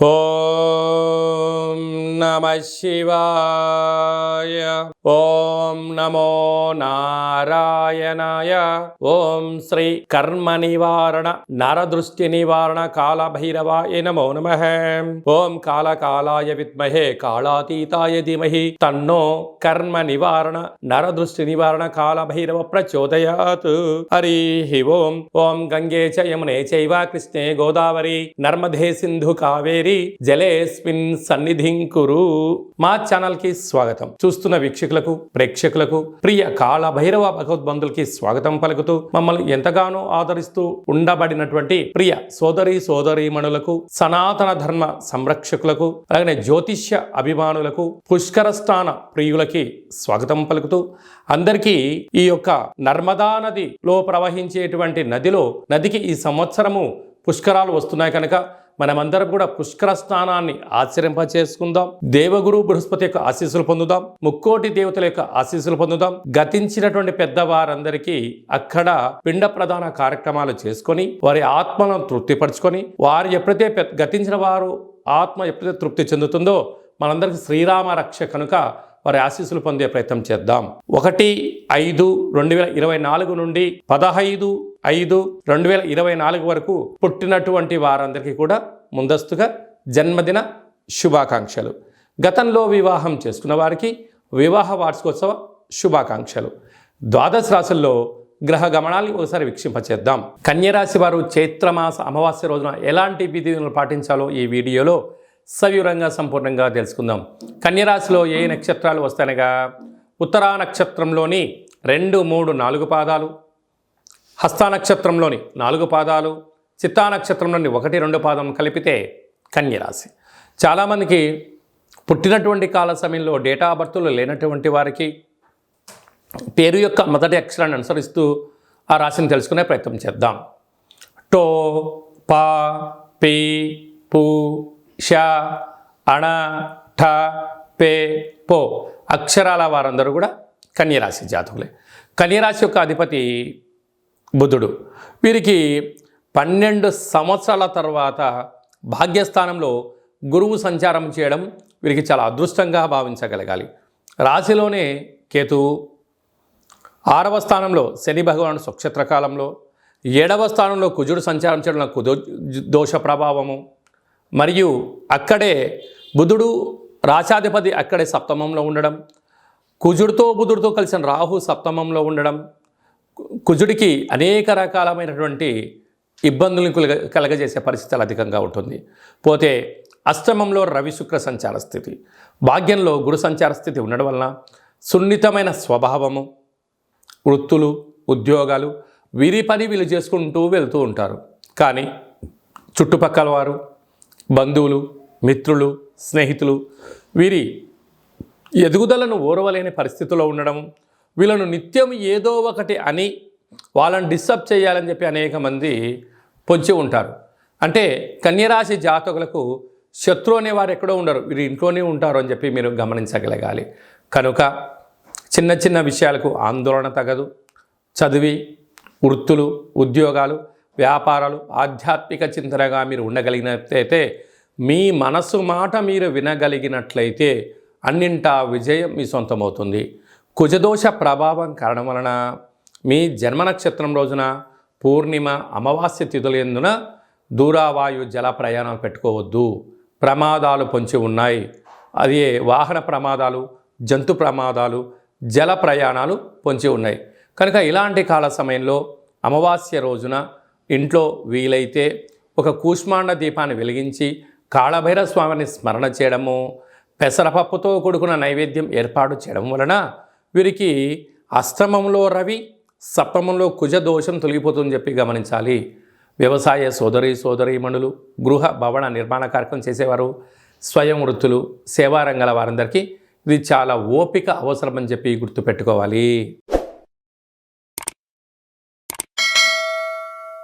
ఓం నమ శివాయ ఓం నమో నారాయణాయ ఓం శ్రీ కర్మ నివారణ నరదృష్టి నివారణ కాళభైరవాయ నమో నమ ఓం కాళకాలాయ విద్మహే కాళాతీతాయ ధీమహి తన్నో కర్మ నివారణ నరదృష్టి నివారణ కాళభైరవ ప్రచోదయాత్ హరి ఓం ఓం గంగే చ యమునే చైవ కృష్ణే గోదావరి నర్మదే సింధు కావేరి జలేస్మిన్ సన్నిధిం కురు మా ఛానల్కి స్వాగతం. చూస్తున్న వీక్షకులకు ప్రేక్షకులకు ప్రియ కాళ భైరవ భగవద్బంధులకి స్వాగతం పలుకుతూ మమ్మల్ని ఎంతగానో ఆదరిస్తూ ఉండబడినటువంటి ప్రియ సోదరి సోదరీమణులకు సనాతన ధర్మ సంరక్షకులకు అలాగే జ్యోతిష్య అభిమానులకు పుష్కరస్థాన ప్రియులకి స్వాగతం పలుకుతూ అందరికీ ఈ యొక్క నర్మదా నదిలో ప్రవహించేటువంటి నదిలో నదికి ఈ సంవత్సరము పుష్కరాలు వస్తున్నాయి కనుక మనమందరం కూడా పుష్కర స్నానాన్ని ఆచరింపచేసుకుందాం. దేవగురు బృహస్పతి యొక్క ఆశీస్సులు పొందుదాం. ముక్కోటి దేవతల యొక్క ఆశీస్సులు పొందుదాం. గతించినటువంటి పెద్దవారందరికీ అక్కడ పిండ ప్రధాన కార్యక్రమాలు చేసుకొని వారి ఆత్మలను తృప్తిపరచుకొని వారు ఎప్పుడైతే పె- గతించిన వారు ఆత్మ ఎప్పుడైతే తృప్తి చెందుతుందో మనందరికీ శ్రీరామ రక్ష కనుక వారి ఆశీస్సులు పొందే ప్రయత్నం చేద్దాం. ఒకటి ఐదు రెండు వేల ఇరవై నాలుగు నుండి పదహైదు ఐదు రెండు వేల ఇరవై నాలుగు వరకు పుట్టినటువంటి వారందరికీ కూడా ముందస్తుగా జన్మదిన శుభాకాంక్షలు. గతంలో వివాహం చేసుకున్న వారికి వివాహ వార్షికోత్సవ శుభాకాంక్షలు. ద్వాదశ రాశుల్లో గ్రహ గమనాన్ని ఒకసారి వీక్షింపచేద్దాం. కన్యరాశి వారు చైత్రమాస అమావాస్య రోజున ఎలాంటి విధులను పాటించాలో ఈ వీడియోలో సవివరంగా సంపూర్ణంగా తెలుసుకుందాం. కన్యరాశిలో ఏ నక్షత్రాలు వస్తాయనగా? ఉత్తరా నక్షత్రంలోని రెండు మూడు నాలుగు పాదాలు హస్తా నక్షత్రంలోని నాలుగు పాదాలు చిత్తా నక్షత్రంలోని ఒకటి రెండు పాదం కలిపితే కన్యరాశి. చాలామందికి పుట్టినటువంటి కాల సమయంలో డేటా బర్త్లు లేనటువంటి వారికి పేరు యొక్క మొదటి అక్షరాన్ని అనుసరిస్తూ ఆ రాశిని తెలుసుకునే ప్రయత్నం చేద్దాం. టో పా పి పు ష అణ ఠ పే పో అక్షరాల వారందరూ కూడా కన్యరాశి జాతకులే. కన్యరాశి యొక్క అధిపతి బుధుడు వీరికి పన్నెండు సంవత్సరాల తర్వాత భాగ్యస్థానంలో గురువు సంచారం చేయడం వీరికి చాలా అదృష్టంగా భావించగలగాలి. రాశిలోనే కేతువు ఆరవ స్థానంలో శని భగవానుడు సుక్షేత్ర కాలంలో ఏడవ స్థానంలో కుజుడు సంచారం చేయడం కుదో దోష ప్రభావము. మరియు అక్కడే బుధుడు రాశాధిపతి అక్కడే సప్తమంలో ఉండడం కుజుడితో బుధుడితో కలిసిన రాహు సప్తమంలో ఉండడం కుజుడికి అనేక రకాలమైనటువంటి ఇబ్బందులను కలగ కలగజేసే పరిస్థితులు అధికంగా ఉంటుంది. పోతే అష్టమంలో రవి శుక్ర సంచార స్థితి. భాగ్యంలో గురు సంచార స్థితి ఉండడం వలన సున్నితమైన స్వభావము వృత్తులు ఉద్యోగాలు వీరి పని వీళ్ళు చేసుకుంటూ వెళ్తూ ఉంటారు. కానీ చుట్టుపక్కల వారు బంధువులు మిత్రులు స్నేహితులు వీరి ఎదుగుదలను ఓర్వలేని పరిస్థితిలో ఉండడం వీళ్ళను నిత్యం ఏదో ఒకటి అని వాళ్ళని డిస్టర్బ్ చేయాలని చెప్పి అనేక మంది పొంచి ఉంటారు. అంటే కన్యరాశి జాతకులకు శత్రు అనేవారు ఎక్కడో ఉండరు. వీరు ఇంట్లోనే ఉంటారు అని చెప్పి మీరు గమనించగలగాలి. కనుక చిన్న చిన్న విషయాలకు ఆందోళన తగదు. చదివి వృత్తులు ఉద్యోగాలు వ్యాపారాలు ఆధ్యాత్మిక చింతనగా మీరు ఉండగలిగినట్లయితే మీ మనసు మాట మీరు వినగలిగినట్లయితే అన్నింటా విజయం మీ సొంతమవుతుంది. కుజదోష ప్రభావం కారణం వలన మీ జన్మ నక్షత్రం రోజున పూర్ణిమ అమావాస్య తిథుల ఎందున దూరావాయు జల ప్రయాణం పెట్టుకోవద్దు. ప్రమాదాలు పొంచి ఉన్నాయి. అది వాహన ప్రమాదాలు జంతు ప్రమాదాలు జల ప్రయాణాలు పొంచి ఉన్నాయి. కనుక ఇలాంటి కాల సమయంలో అమావాస్య రోజున ఇంట్లో వీలైతే ఒక కూష్మాండ దీపాన్ని వెలిగించి కాళభైర స్వామిని స్మరణ చేయడము పెసరపప్పుతో కూడుకున్న నైవేద్యం ఏర్పాటు చేయడం వలన వీరికి అష్టమంలో రవి సప్తమంలో కుజ దోషం తొలగిపోతుందని చెప్పి గమనించాలి. వ్యవసాయ సోదరి సోదరీమణులు గృహ భవన నిర్మాణ కార్యక్రమం చేసేవారు స్వయం వృత్తులు సేవారంగాల వారందరికీ ఇది చాలా ఓపిక అవసరమని చెప్పి గుర్తుపెట్టుకోవాలి.